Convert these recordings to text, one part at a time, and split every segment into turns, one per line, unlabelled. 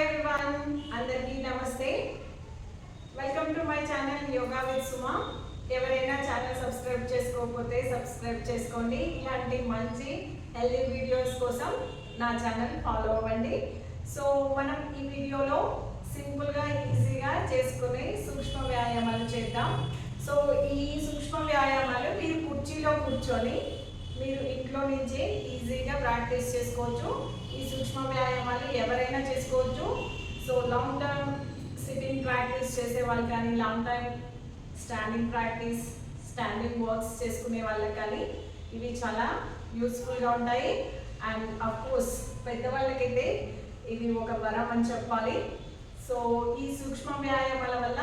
Everyone అందరికీ నమస్తే. Welcome to my channel yoga with Suma ఎవరైనా ఛానల్ సబ్స్క్రైబ్ చేసుకోకపోతే సబ్స్క్రైబ్ చేసుకోండి. ఇలాంటి మంచి హెల్తీ వీడియోస్ కోసం నా ఛానల్ ఫాలో అవ్వండి. సో మనం ఈ వీడియోలో సింపుల్గా ఈజీగా చేసుకునే సూక్ష్మ వ్యాయామాలు చేద్దాం. సో ఈ సూక్ష్మ వ్యాయామాలు మీరు కుర్చీలో కూర్చొని మీరు ఇంట్లో నుంచే ఈజీగా ప్రాక్టీస్ చేసుకోవచ్చు. ఈ సూక్ష్మ వ్యాయామాలు ఎవరైనా చేసుకోవచ్చు. So long term sitting practice చేసే వాళ్ళు కానీ long time standing practice standing works చేసుకునే వాళ్ళకి కానీ ఇవి చాలా యూస్ఫుల్గా ఉంటాయి. అండ్ అఫ్కోర్స్ పెద్దవాళ్ళకైతే ఇవి ఒక వరం అని చెప్పాలి. సో ఈ సూక్ష్మ వ్యాయామాల వల్ల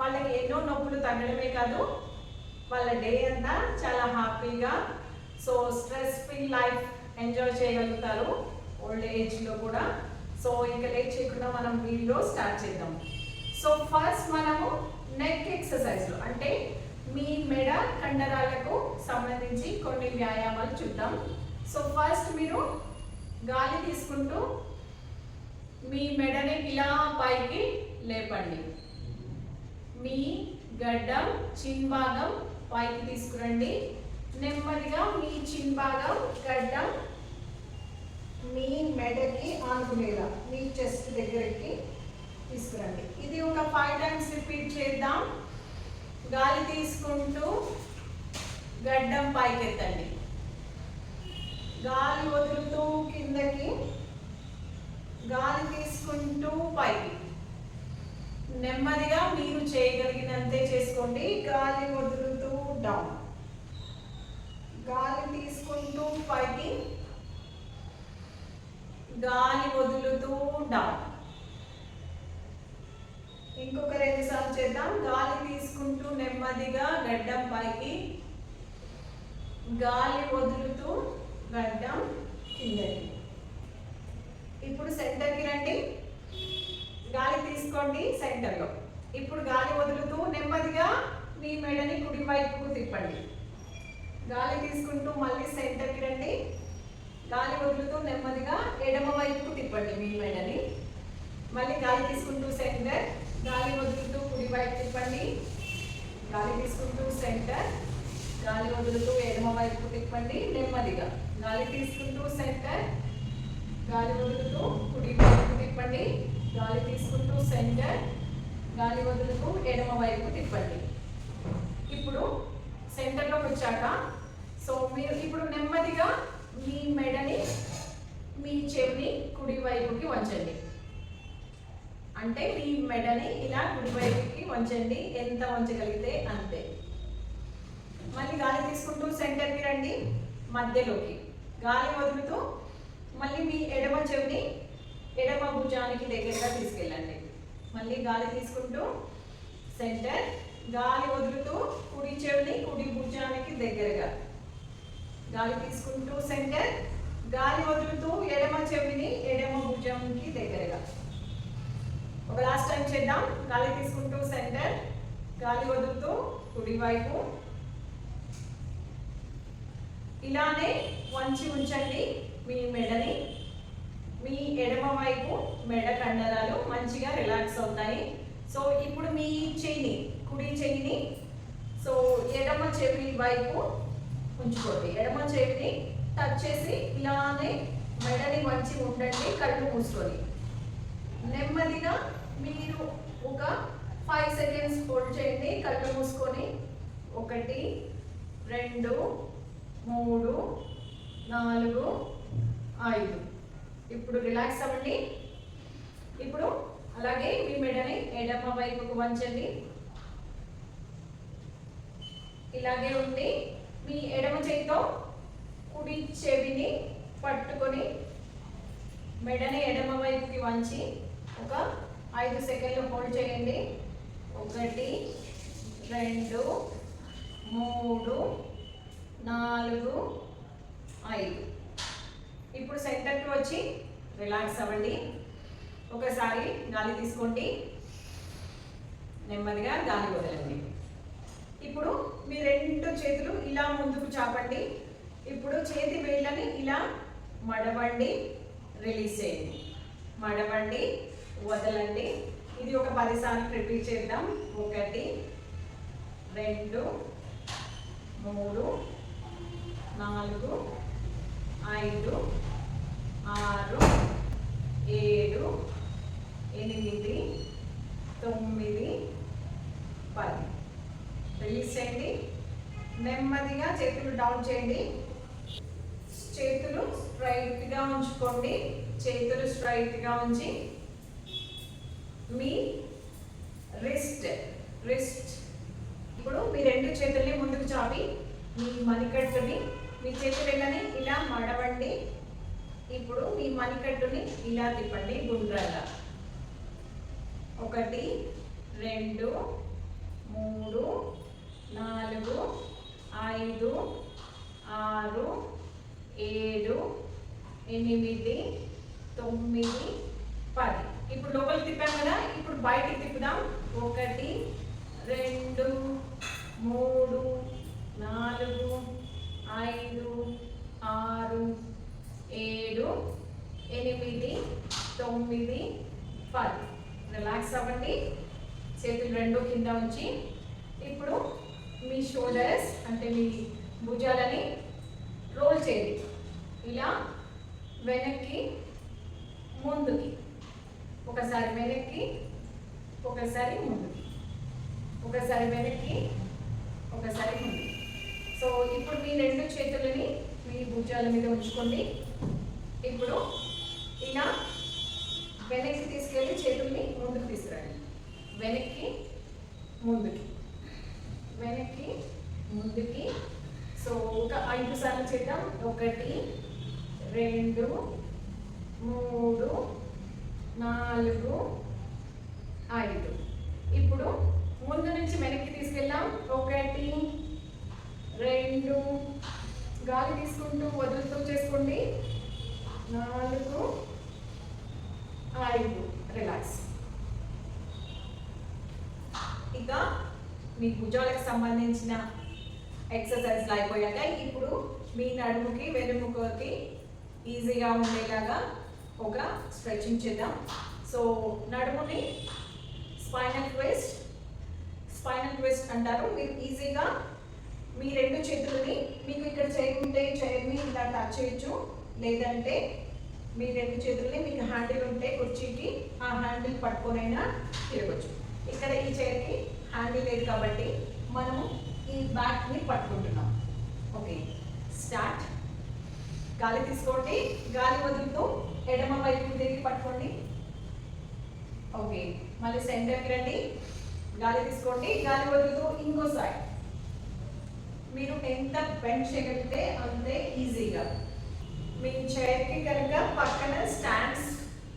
వాళ్ళకి ఎన్నో నొప్పులు తగ్గడమే కాదు. వాళ్ళ డే అంతా చాలా హ్యాపీగా so stress free life enjoy చేయగలుగుతారు. ఓల్డ్ ఏజ్లో కూడా. సో ఇక లేట్ చేయకుండా మనం వీడియో స్టార్ట్ చేద్దాం. సో ఫస్ట్ మనము నెక్ ఎక్సర్సైజ్లు అంటే మీ మెడ కండరాలకు సంబంధించి కొన్ని వ్యాయామాలు చూద్దాం. సో ఫస్ట్ మీరు గాలి తీసుకుంటూ మీ మెడని ఇలా పైకి లేపండి. మీ గడ్డం చిన్ భాగం పైకి తీసుకురండి. నెమ్మదిగా మీ చిన్ భాగం గడ్డం మీ మెడకి ఆనుకునేలా మీ చెస్ట్ దగ్గరికి తీసుకురండి. ఇది ఒక ఫైవ్ టైమ్స్ రిపీట్ చేద్దాం. గాలి తీసుకుంటూ గడ్డం పైకెత్తండి. గాలి వదులుతూ కిందకి గాలి తీసుకుంటూ పైకి. నెమ్మదిగా మీరు చేయగలిగినంతే చేసుకోండి. గాలి వదులుతూ డౌన్ గాలి తీసుకుంటూ పైకి గాలి వదులుతూ డౌన్ ఇంకొక రెండు సార్లు చేద్దాం. గాలి తీసుకుంటూ నెమ్మదిగా గడ్డం పైకి గాలి వదులుతూ గడ్డం కిందకి. ఇప్పుడు సెంటర్కి రండి. గాలి తీసుకోండి సెంటర్లో. ఇప్పుడు గాలి వదులుతూ నెమ్మదిగా మీ మెడని కుడి వైపుకు తిప్పండి. గాలి తీసుకుంటూ మళ్ళీ సెంటర్కి రండి. గాలి వదులుతూ నెమ్మదిగా ఎడమ వైపుకు తిప్పండి మీ మెడని. మళ్ళీ గాలి తీసుకుంటూ సెంటర్ గాలి వదులుతూ కుడి వైపు తిప్పండి. గాలి తీసుకుంటూ సెంటర్ గాలి వదులుతూ ఎడమ వైపుకు తిప్పండి నెమ్మదిగా. గాలి తీసుకుంటూ సెంటర్ గాలి వదులుతూ కుడి వైపు తిప్పండి. గాలి తీసుకుంటూ సెంటర్ గాలి వదులుతూ ఎడమ వైపు తిప్పండి. ఇప్పుడు సెంటర్లోకి వచ్చాక సో మీరు ఇప్పుడు నెమ్మదిగా మీ మెడని మీ చెవిని కుడివైపుకి వంచండి. అంటే మీ మెడని ఇలా కుడివైపుకి వంచండి. ఎంత వంచగలిగితే అంతే. మళ్ళీ గాలి తీసుకుంటూ సెంటర్కి రండి. మధ్యలోకి. గాలి వదులుతూ మళ్ళీ మీ ఎడమ చెవిని ఎడమ భుజానికి దగ్గరగా తీసుకెళ్ళండి. మళ్ళీ గాలి తీసుకుంటూ సెంటర్. గాలి వదులుతూ కుడి చెవిని కుడి భుజానికి దగ్గరగా. గాలి తీసుకుంటూ సెంటర్. గాలి వదులుతూ ఎడమ చెవిని ఎడమ భుజంకి దగ్గరగా. ఒక లాస్ట్ టైం చేద్దాం. గాలి తీసుకుంటూ సెంటర్. గాలి వదులుతూ కుడివైపు ఇలానే వంచి ఉంచండి మీ మెడని. మీ ఎడమ వైపు మెడ కండరాలు మంచిగా రిలాక్స్ అవుతాయి. సో ఇప్పుడు మీ చెయ్యిని కుడి చెయ్యిని. సో ఎడమ చెవి వైపు ఉంచుకోండి. ఎడమ చేతిని టచ్ చేసి ఇలానే మెడని వంచి ఉండండి కళ్ళు మూసుకొని. నెమ్మదిగా మీరు ఒక ఫైవ్ సెకండ్స్ హోల్డ్ చేయండి కళ్ళు మూసుకొని. ఒకటి రెండు మూడు నాలుగు ఐదు. ఇప్పుడు రిలాక్స్ అవ్వండి. ఇప్పుడు అలాగే మీ మెడని ఎడమ వైపుకు వంచండి. ఇలాగే ఉండి మీ ఎడమ చేతితో కుడి చెవిని పట్టుకొని మెడని ఎడమ వైపుకి వంచి ఒక ఐదు సెకండ్లు హోల్డ్ చేయండి. ఒకటి రెండు మూడు నాలుగు ఐదు. ఇప్పుడు సెంటర్కి వచ్చి రిలాక్స్ అవ్వండి. ఒకసారి గాలి తీసుకోండి. నెమ్మదిగా గాలి వదలండి. ఇప్పుడు మీ రెండు చేతులు ఇలా ముందుకు చాపండి. ఇప్పుడు చేతి వేళ్ళని ఇలా మడవండి రిలీజ్ చేయండి. మడవండి వదలండి. ఇది ఒక పదిసార్లు రిపీట్ చేద్దాం. ఒకటి రెండు మూడు నాలుగు ఐదు ఆరు ఏడు ఎనిమిది తొమ్మిది పది రిలీజ్ చేయండి నెమ్మదిగా చేతులు డౌన్ చేయండి. చేతులు స్ట్రైట్గా ఉంచుకోండి. చేతులు స్ట్రైట్గా ఉంచి మీ రిస్ట్ రిస్ట్ ఇప్పుడు మీ రెండు చేతుల్ని ముందుకు చాపి మీ మణికట్టుని మీ చేతులు వెళ్ళని ఇలా మడవండి. ఇప్పుడు మీ మణికట్టుని ఇలా తిప్పండి గుండ్రంగా. ఒకటి రెండు మూడు నాలుగు ఐదు ఆరు ఏడు ఎనిమిది తొమ్మిది పది. ఇప్పుడు లోపలికి తిప్పాం కదా? ఇప్పుడు బయటికి తిప్పుదాం. ఒకటి రెండు మూడు నాలుగు ఐదు ఆరు ఏడు ఎనిమిది తొమ్మిది పది. రిలాక్స్ అవ్వండి. చేతులు రెండు కింద ఉంచి ఇప్పుడు మీ షోల్డర్స్ అంటే మీ భుజాలని రోల్ చేయండి ఇలా వెనక్కి ముందుకి. ఒకసారి వెనక్కి ఒకసారి ముందుకి. ఒకసారి వెనక్కి ఒకసారి ముందుకి. సో ఇప్పుడు మీ రెండు చేతులని మీ భుజాల మీద ఉంచుకోండి. ఇప్పుడు ఇలా వెనక్కి తీసుకెళ్ళి చేతుల్ని ముందుకు తీసుకురండి. వెనక్కి ముందుకి. వెనక్కి ముందుకి సో ఒక ఐదు సార్లు చేద్దాం. ఒకటి రెండు మూడు నాలుగు ఐదు. ఇప్పుడు ముందు నుంచి వెనక్కి తీసుకెళ్ళాం ఒకటి రెండు గాలి తీసుకుంటూ వదులుతూ చేసుకోండి. నాలుగు ఐదు. రిలాక్స్. ఇక మీ భుజాలకు సంబంధించిన ఎక్సర్సైజ్లు అయిపోయాక ఇప్పుడు మీ నడుముకి వెనుముకకి ఈజీగా ఉండేలాగా ఒక స్ట్రెచింగ్ చేద్దాం. సో నడుముని స్పైనల్ ట్విస్ట్ స్పైనల్ ట్విస్ట్ అంటారు. మీరు ఈజీగా మీ రెండు చేతులని మీకు ఇక్కడ చైర్ ఉంటే చైర్ని ఇలా టచ్ చేయొచ్చు. లేదంటే మీ రెండు చేతుల్ని మీకు హ్యాండిల్ ఉంటే కుర్చీకి ఆ హ్యాండిల్ పట్టుకొనైనా తిరగచ్చు. ఇక్కడ ఈ చైర్కి హ్యాండిల్ లేదు కాబట్టి బ్యాక్ని పట్టుకుంటున్నాం. ఓకే. స్టార్ట్. గాలి తీసుకోండి. గాలి వదులుతూ ఎడమ వైపు తిరిగి పట్టుకోండి. ఓకే. మళ్ళీ సెంటర్కి రండి. గాలి తీసుకోండి. గాలి వదులుతూ ఇంకో సైడ్ మీరు ఎంత బెండ్ చేయగలిగితే అంతే ఈజీగా మీ చైర్కి కనుక పక్కన స్టాండ్స్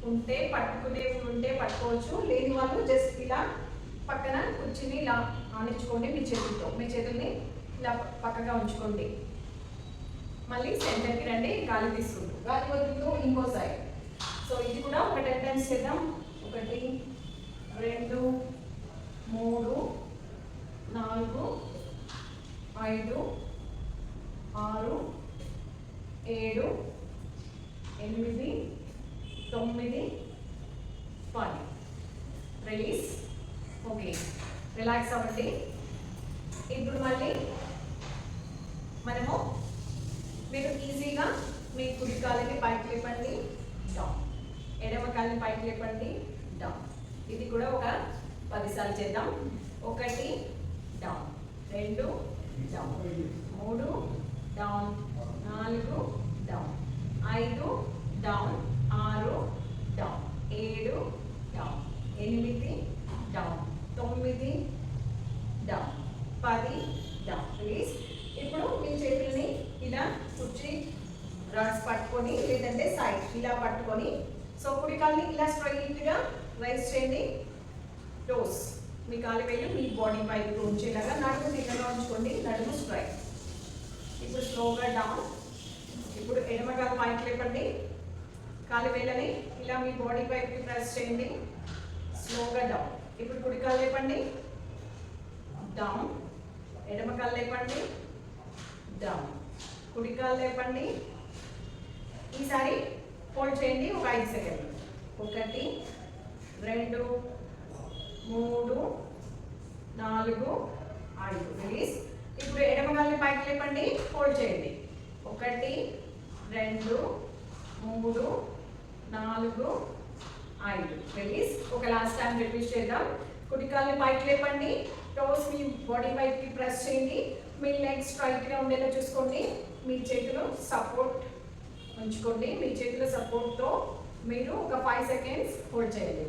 ఉంటే పట్టుకునేవి ఉంటే పట్టుకోవచ్చు. లేని వాళ్ళు జస్ట్ ఇలా పక్కన కుర్చీని ఇలా ఆనించుకోండి మీ చేతులతో. మీ చేతుల్ని ఇలా పక్కగా ఉంచుకోండి. మళ్ళీ సెంటర్కి రండి గాలి తీసుకుంటూ గాలి వదులుతూ ఇంకో సైడ్ సో ఇది కూడా ఒక టెన్ టైమ్స్ చేద్దాం. ఒకటి రెండు మూడు నాలుగు ఐదు ఆరు ఏడు ఎనిమిది తొమ్మిది పది రిలీజ్ ఓకే రిలాక్స్ అవ్వండి. ఇప్పుడు మళ్ళీ మనము మీరు ఈజీగా మీ కుడి కాలుని పైకి లేపండి డౌన్ ఎడమ కాలుని పైకి లేపండి డౌన్ ఇది కూడా ఒక పదిసార్లు చేద్దాం. ఒకటి డౌన్ రెండు డౌన్ మూడు డౌన్ నాలుగు డౌన్ ఐదు డౌన్ ఆరు డౌన్ ఏడు డౌన్ ఎనిమిది డౌన్ తొమ్మిది డౌన్ పది డౌన్ ప్లీజ్ ఇప్పుడు మీ చేతుల్ని ఇలా కుర్చీ రాడ్స్ పట్టుకొని లేదంటే సైడ్ ఇలా పట్టుకొని సో కుడి కాల్ని ఇలా స్ట్రైట్గా రైస్ చేయండి టోస్ మీ కాలు వేలు మీ బాడీ పైకి ఉంచేలాగా నడుము దిగగా ఉంచుకోండి నడుము స్ట్రైట్ ఇప్పుడు స్లోగా డౌన్ ఇప్పుడు ఎడమ పైకి లేపండి. కాలు వేలని ఇలా మీ బాడీ పైకి ప్రెస్ చేయండి. స్లోగా డౌన్ ఇప్పుడు కుడి కాలు లేపండి. డౌన్ ఎడమ కాలు లేపండి. డౌన్ కుడి కాలు లేపండి. ఈసారి హోల్డ్ చేయండి ఒక ఐదు సెకండ్ ఒకటి రెండు మూడు నాలుగు ఐదు. రిలీజ్ ఇప్పుడు ఎడమ గాలిని పైకి లేపండి. హోల్డ్ చేయండి. ఒకటి రెండు మూడు నాలుగు ఐదు. రిలీజ్ ఒక లాస్ట్ టైం రిపీట్ చేద్దాం. కుడి పైకి లేపండి. టోస్ మీ బాడీ పైకి ప్రెస్ చేయండి. మీ లెగ్స్ స్ట్రైట్గా ఉండేలా చూసుకోండి. మీ చేతిలో సపోర్ట్ ఉంచుకోండి. మీ చేతుల సపోర్ట్తో మీరు ఒక ఫైవ్ సెకండ్స్ హోల్డ్ చేయండి.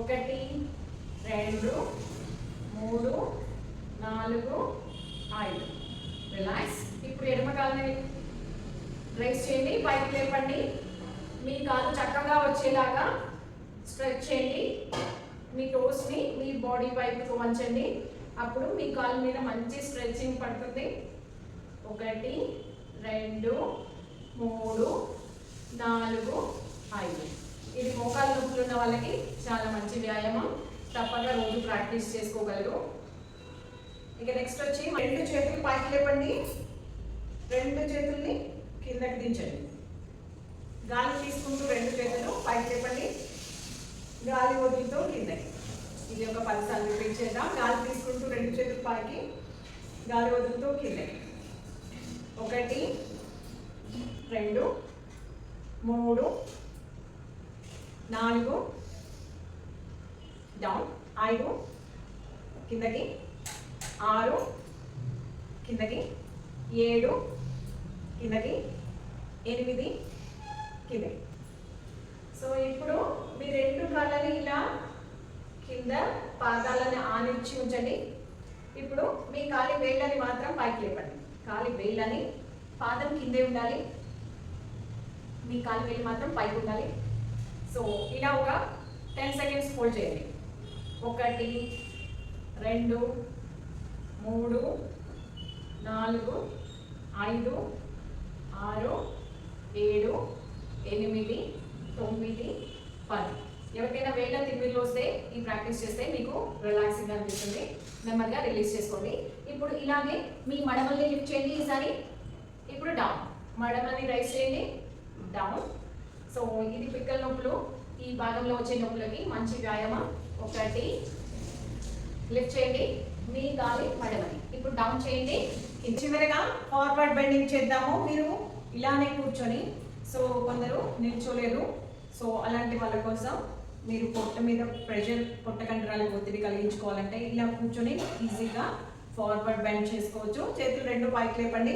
ఒకటి రెండు మూడు నాలుగు ఐదు. రిలాక్స్ ఇప్పుడు ఎడమ కాళ్ళని రైస్ చేయండి పైకి లేపండి. మీ కాలు చక్కగా వచ్చేలాగా స్ట్రెచ్ చేయండి. మీ టోస్ని మీ బాడీ వైపుకు వంచండి. అప్పుడు మీ కాలు మీద మంచి స్ట్రెచ్చింగ్ పడుతుంది. ఒకటి రెండు మూడు నాలుగు ఐదు. ఇది మోకాలు నొప్పులు ఉన్న వాళ్ళకి చాలా మంచి వ్యాయామం. తప్పక రోజు ప్రాక్టీస్ చేసుకోగలరు. ఇక నెక్స్ట్ వచ్చి రెండు చేతులు పైకి లేపండి. రెండు చేతుల్ని కిందకి దించండి. గాలి తీసుకుంటూ రెండు చేతులు పైకి లేపండి. గాలి వదులుతూ కిందకి. ఇది ఒక పదిసార్లు వినిపించేద్దాం గాలి తీసుకుంటూ రెండు చేతులు పైకి గాలి వదులుతూ కిందకి. ఒకటి రెండు మూడు నాలుగు డౌన్ ఐదు కిందకి ఆరు కిందకి ఏడు కిందకి ఎనిమిది కిందకి. సో ఇప్పుడు మీ రెండు కాళ్ళని ఇలా కింద పాదాలని ఆనిచ్చి ఉంచండి. ఇప్పుడు మీ కాలి వేళ్ళని మాత్రం పైకి లేపండి. కాలి వేళ్ళని పాదం కిందే ఉండాలి. మీ కాలి వేలు మాత్రం పైకి ఉండాలి. సో ఇలా ఒక టెన్ సెకండ్స్ హోల్డ్ చేయండి. ఒకటి రెండు మూడు నాలుగు ఐదు ఆరు ఏడు ఎనిమిది తొమ్మిది పది. ఎవరికైనా వేళ్ళ తిమ్మిర్లు వస్తే ఈ ప్రాక్టీస్ చేస్తే మీకు రిలాక్సింగ్ అనిపిస్తుంది. నెమ్మదిగా రిలీజ్ చేసుకోండి. ఇప్పుడు ఇలాగే మీ మడమల్ని లిఫ్ట్ చేయండి ఈసారి. ఇప్పుడు డౌన్ మడమల్ని రైస్ చేయండి. డౌన్ సో ఇది పిక్కల నొప్పులు. ఈ భాగంలో వచ్చే నొప్పులకి మంచి వ్యాయామం ఒకటి. లిఫ్ట్ చేయండి. మీ గాలి మడమని ఇప్పుడు డౌన్ చేయండి. చివరిగా ఫార్వర్డ్ బెండింగ్ చేద్దాము. మీరు ఇలానే కూర్చొని సో కొందరు నిల్చోలేరు. సో అలాంటి వాళ్ళ కోసం మీరు పొట్ట మీద ప్రెషర్ పొట్ట కండరాలకు ఒత్తిడి కలిగించుకోవాలంటే ఇలా కూర్చొని ఈజీగా ఫార్వర్డ్ బెండ్ చేసుకోవచ్చు. చేతులు రెండు పైకి లేపండి.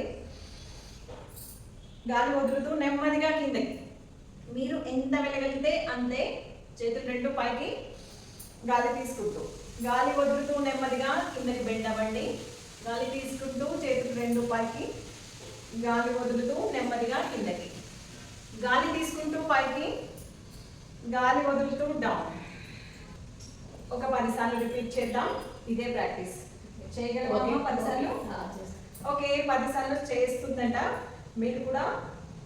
గాలి వదులుతూ నెమ్మదిగా కిందకి. మీరు ఎంత వెళ్ళగలిగితే అంతే చేతులు రెండు పైకి గాలి తీసుకుంటూ. గాలి వదులుతూ నెమ్మదిగా కిందకి బెండ్ అవ్వండి. గాలి తీసుకుంటూ చేతులు రెండు పైకి గాలి వదులుతూ నెమ్మదిగా కిందకి. గాలి తీసుకుంటూ పైకి గాలి వదులుతూ డౌన్ ఒక పదిసార్లు రిపీట్ చేద్దాం. ఇదే ప్రాక్టీస్ చేయగలమా పదిసార్లు? ఓకే. పదిసార్లు చేస్తుందంట. మీరు కూడా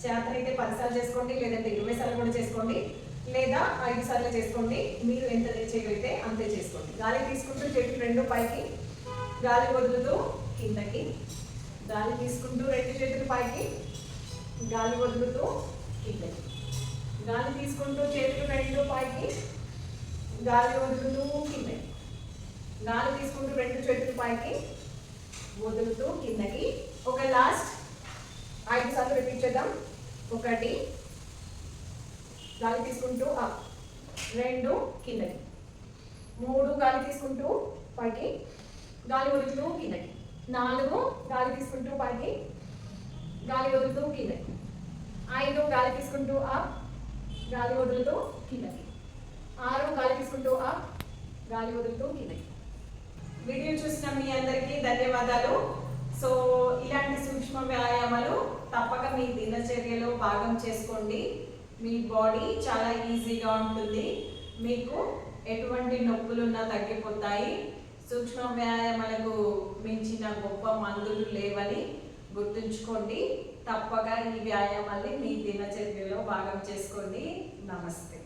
చేతనైతే పదిసార్లు చేసుకోండి లేదంటే ఇరవై సార్లు కూడా చేసుకోండి లేదా ఐదు సార్లు చేసుకోండి. మీరు ఎంత చేయగలిగితే అంతే చేసుకోండి. గాలి తీసుకుంటూ చెట్టు రెండు పైకి గాలి వదులుతూ కిందకి గాలి తీసుకుంటూ రెండు చేతులు పైకి గాలి వదులుతూ కిందకి. గాలి తీసుకుంటూ చేతులు రెండు పైకి గాలి వదులుతూ కిందకి. గాలి తీసుకుంటూ రెండు చేతులు పైకి వదులుతూ కిందకి. ఒక లాస్ట్ ఐదు సార్లు రిపీట్ చేద్దాం. ఒకటి. గాలి తీసుకుంటూ అప్. రెండు కిందకి. మూడు గాలి తీసుకుంటూ పైకి. గాలి వదులుతూ కిందకి. నాలుగు గాలి తీసుకుంటూ పైకి. గాలి వదులుతూ కిందకి. ఐదు గాలి తీసుకుంటూ అప్. గాలి వదులుతూ కిందకి. ఆరు గాలి తీసుకుంటూ అప్. గాలి వదులుతూ కిందకి. వీడియో చూసిన మీ అందరికీ ధన్యవాదాలు. సో ఇలాంటి సూక్ష్మ వ్యాయామాలు తప్పక మీ దినచర్యలో భాగం చేసుకోండి. మీ బాడీ చాలా ఈజీగా ఉంటుంది. మీకు ఎటువంటి నొప్పులున్నా తగ్గిపోతాయి. సూక్ష్మ వ్యాయామాలకు మించిన గొప్ప మందులు లేవని గుర్తుంచుకోండి. తప్పక ఈ వ్యాయామాల్ని మీ దినచర్యలో భాగం చేసుకోండి. నమస్తే.